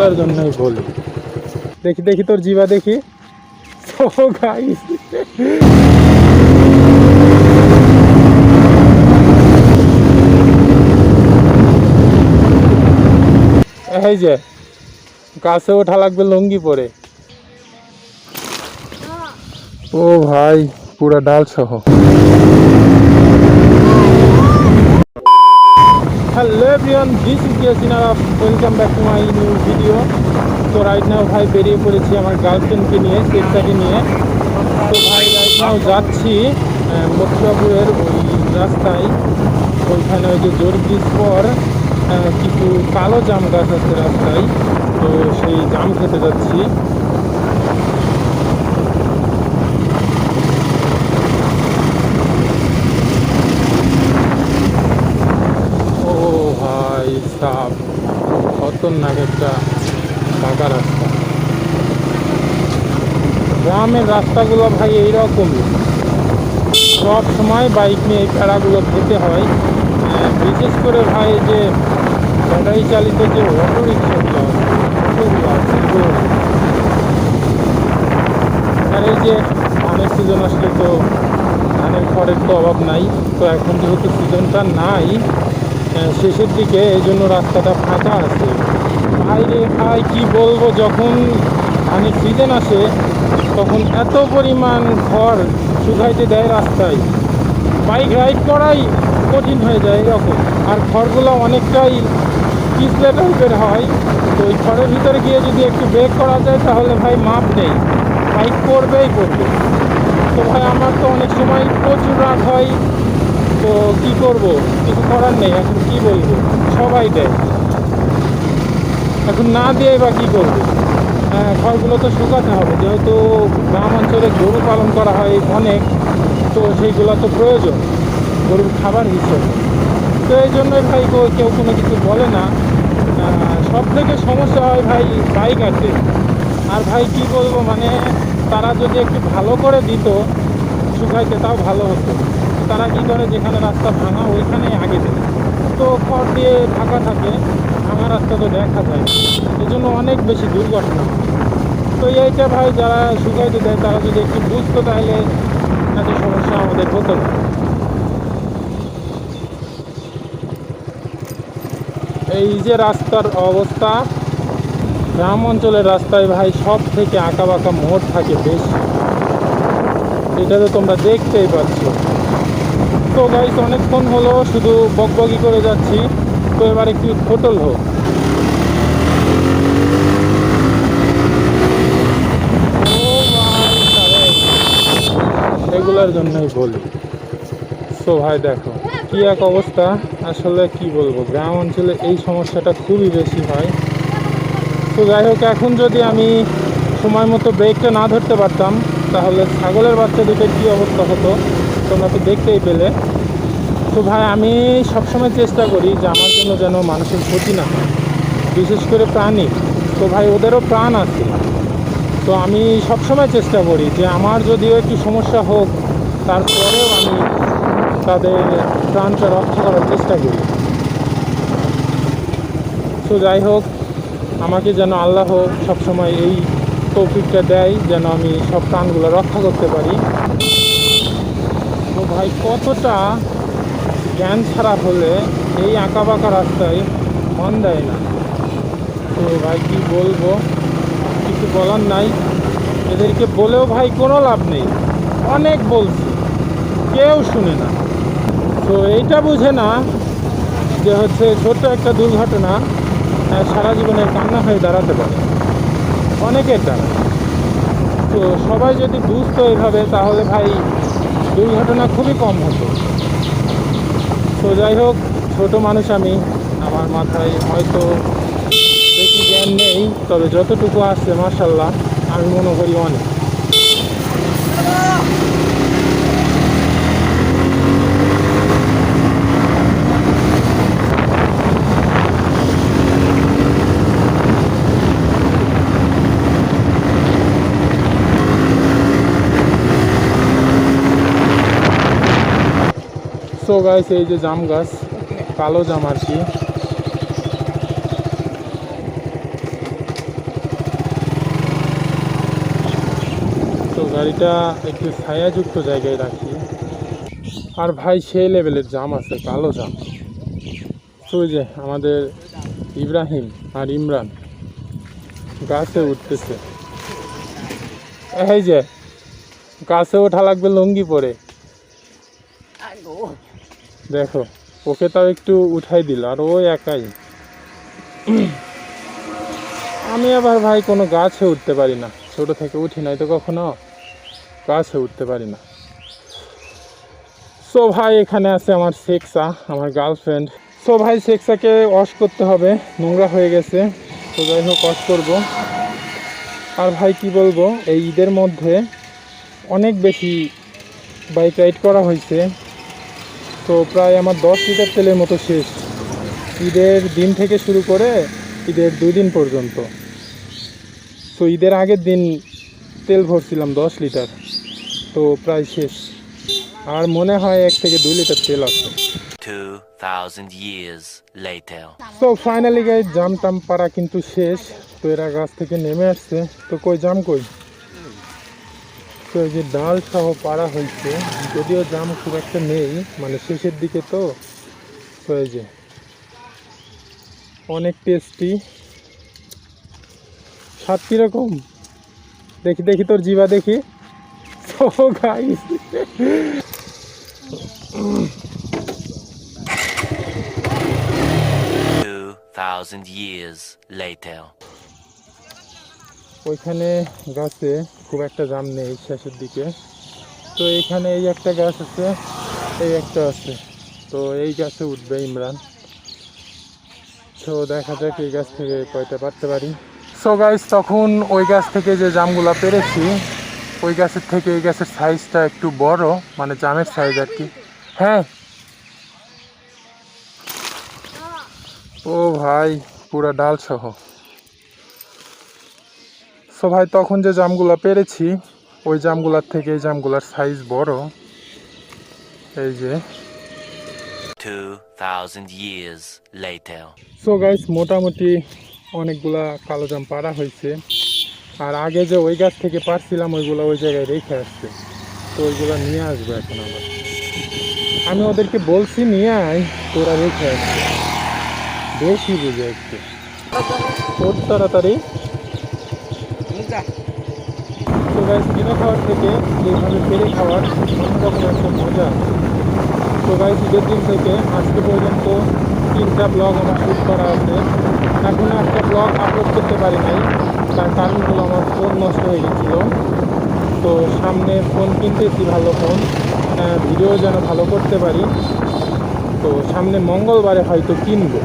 এগুলোর জন্যই বলি। দেখি দেখি তোর জিবা দেখি। ও গাইস এই যে গাছে ওঠা লাগবে লুঙ্গি পরে। ও ভাই পুরা ডাল সহ। Hello everyone this is ইয়াসিনার welcome back to my new video তো রাইট নাও ভাই বেরিয়ে পড়েছি আমার গার্লফ্রেন্ডকে নিয়ে সেটটাকে নিয়ে। তো ভাই রাইট নাও যাচ্ছি মথুরাপুরের ওই রাস্তায়। ওইখানে ওই যে জোর ব্রিজ পর কিছু কালো জাম গাছ আছে রাস্তায়। তো সেই জাম খেতে যাচ্ছি ও ভাই সাপ খতরনাক একটা পাকা রাস্তা গ্রামের রাস্তাগুলো ভাই এইরকমই। সব সময় বাইক নিয়ে এই প্যাড়াগুলো খেতে হয়। বিশেষ করে ভাই যে ব্যাটারি চালিত যে অটো রিক্সাগুলো আছে, আর এই যে ধানের সিজন আসলে তো ধানের খড়ের তো অভাব নাই। তো এখন যেহেতু সিজনটা নাই শেষের দিকে এই জন্য রাস্তাটা ফাঁকা আছে। বাইরে ভাই, কি বলব, যখন ধানের সিজন আসে, তখন এত পরিমাণ খড় শুকাইতে দেয় রাস্তায়। বাইক রাইড করাই কঠিন হয়ে যায় এরকম। আর খড়গুলো অনেকটাই পিছলে টাইপের হয়। তো ওই খড়ের ভিতরে গিয়ে যদি একটু ব্রেক করা যায়, তাহলে ভাই মাপ নেই। বাইক করবেই করবে তো ভাই, আমার তো অনেক সময় প্রচুর রাগ হয়। তো কি করব? কিছু করার নেই, এখন কি বলব? সবাই দেয়। এখন না দিয়ে বা কী করব? হ্যাঁ খড়গুলো তো শুকাতে হবে, যেহেতু গ্রাম অঞ্চলে গরু পালন করা হয় অনেক, তো সেইগুলো তো প্রয়োজন, গরুর খাবার হিসেবে। তো এই জন্যই ভাই কেউ কোনো কিছু বলে না। সব থেকে সমস্যা হয় ভাই বাইক আছে। আর ভাই কি বলব মানে তারা যদি একটু ভালো করে দিত শুকাইতে তাও ভালো হতো। তারা কী করে? যেখানে রাস্তা ভাঙা ওইখানেই আগে দেয় তো খড় দিয়ে ঢাকা থাকে, ভাঙা রাস্তা তো দেখা যায়। এই জন্য অনেক বেশি দুর্ঘটনা। তো এইটা ভাই যারা শুকাইতে দেয় তারা যদি একটু বুঝতো তাহলে এত সমস্যা আমাদের হতো না। এই যে রাস্তার অবস্থা, গ্রাম অঞ্চলের রাস্তায় ভাই সব থেকে আঁকা বাঁকা মোড় থাকে বেশি। এটা তো তোমরা দেখতেই পাচ্ছ। তো গাইস অনেকক্ষণ হলো, শুধু বকবকি করে যাচ্ছি। তো এবার একটু হোটেল হোক। এগুলোর জন্যই বলি। সো ভাই, দেখো, কি এক অবস্থা? আসলে কি বলব? গ্রাম অঞ্চলে এই সমস্যাটা খুবই বেশি হয়। তো যাই হোক, এখন যদি আমি সময় মতো ব্রেকটা না ধরতে পারতাম তাহলে ছাগলের বাচ্চা দুটো কী অবস্থা হতো? তোমরা তো দেখতেই পেলে। তো ভাই, আমি সবসময় চেষ্টা করি যে আমার জন্য যেন মানুষের ক্ষতি না হয়, বিশেষ করে প্রাণী। তো ভাই, ওদেরও প্রাণ আছে। তো আমি সবসময় চেষ্টা করি যে আমার যদিও একটু সমস্যা হোক, তারপরেও আমি তাদের প্রাণটা রক্ষা করার চেষ্টা করি। তো যাই হোক, আমাকে যেন আল্লাহ সবসময় এই তৌফিকটা দেয় যেন আমি সব প্রাণগুলো রক্ষা করতে পারি। তো ভাই, কতটা জ্ঞান ছাড়া হলে এই আঁকা বাঁকা রাস্তায় মন দেয় না? তো ভাই, কি বলব? কিছু বলার নাই। এদেরকে বলেও ভাই কোনো লাভ নেই। অনেক বলছি, কেউ শুনে না। তো এইটা বুঝে না যে হচ্ছে ছোট্ট একটা দুর্ঘটনা সারা জীবনের কান্না হয়ে দাঁড়াতে পারে। অনেকের দ্বারা তো সবাই যদি বুঝতো এভাবে, তাহলে ভাই দুর্ঘটনা খুবই কম হতো। তো যাই হোক, ছোটো মানুষ আমি, আমার মাথায় হয়তো বেশি জ্ঞান নেই, তবে যতটুকু আসছে মার্শাল্লাহ আমি মনে করি অনেক। গাছও গাছ এই যে জাম গাছ, কালো জাম আর কি। তো গাড়িটা একটু ছায়াযুক্ত জায়গায় রাখি। আর ভাই, সেই লেভেলের জাম আছে, কালো জাম। তো যে আমাদের ইব্রাহিম আর ইমরান গাছে উঠতেছে। এই যে, গাছে ওঠা লাগবে লুঙ্গি পরে। দেখো, ওকে তাও একটু উঠাই দিল, আর ও একাই। আমি আবার ভাই কোনো গাছে উঠতে পারি না, ছোট থেকে উঠি নাই তো কখনো, গাছে উঠতে পারি না। সো ভাই, এখানে আছে আমার শেক্সা, আমার গার্লফ্রেন্ড সো ভাই, শেক্সাকে ওয়াশ করতে হবে, নোংরা হয়ে গেছে, তো যাই হোক ওয়াশ করব। আর ভাই, কি বলব, এই ঈদের মধ্যে অনেক বেশি বাইক রাইড করা হয়েছে। তো প্রায় আমার দশ লিটার তেলের মতো শেষ। ঈদের দিন থেকে শুরু করে ঈদের দুই দিন পর্যন্ত। তো ঈদের আগের দিন তেল ভরছিলাম দশ লিটার। তো প্রায় শেষ। আর মনে হয় এক থেকে দুই লিটার তেল আছে। 2,000 years later. তো ফাইনালি গাই জাম টাম পাড়া কিন্তু শেষ। তো এরা গাছ থেকে নেমে আসছে। তো কই জাম কই? তো এই যে ডাল সহ পাড়া হয়েছে যদিও জাম খুব একটা নেই মানে শেষের দিকে তো এই যে অনেক টেস্টি স্বাদ কীরকম? দেখি দেখি তোর জিবা দেখি। 2,000 years later. ওইখানে গাছে খুব একটা জাম নেই শেষের দিকে। তো এইখানে এই একটা গাছ আছে, এই একটা আছে। তো এই গাছে উঠবে ইমরান। তো দেখা যাক এই গাছ থেকে কয়টা পারতে পারি। সো গাছ তখন ওই গাছ থেকে যে জামগুলো পেরেছি, ওই গাছের থেকে এই গাছের সাইজটা একটু বড় মানে জামের সাইজ আর কি। হ্যাঁ। ও ভাই, পুরা ডাল সহ সো ভাই তখন যে জামগুলা পেরেছি ওই জামগুলার থেকে এই জামগুলার সাইজ বড়। এই যে। 2,000 years later. সো গাইস মোটামুটি অনেকগুলা কালো জাম পাড়া হয়েছে। আর আগে যে ওই গাছ থেকে পারছিলাম ওইগুলো ওই জায়গায় রেখে আসছে। তো ওইগুলো নিয়ে আসবে এখন আবার আমি ওদেরকে বলছি নিয়ে আয় তোরা রেখে আসছে। বেশি বুঝে একটু। ওর তাড়াতাড়ি। তো গাইস কিনে খাওয়ার থেকে এইভাবে পেরে খাওয়ার অন্যরকম একটা মজা। তো গাইস ঈদের দিন থেকে আজকে পর্যন্ত তিনটা ব্লগ আমার শ্যুট করা আছে। এখনও একটা ব্লগ আপলোড করতে পারি নাই, তার কারণ হলো আমার ফোন নষ্ট হয়ে গেছিল। তো সামনে ফোন কিনতেছি ভালো ফোন ভিডিও যেন ভালো করতে পারি। তো সামনে মঙ্গলবারে হয়তো কিনবো।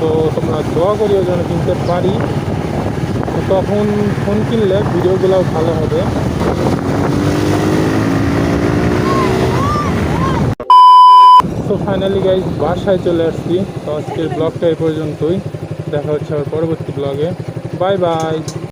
তো তোমরা দোয়া করিও যেন কিনতে পারি। তখন ফোন কিনলে ভিডিওগুলো ভালো হবে। তো ফাইনালি গাই বাসায় চলে আসছি। তো আজকের ব্লগটা এই পর্যন্তই। দেখা হচ্ছে আবার পরবর্তী ব্লগে বাই বাই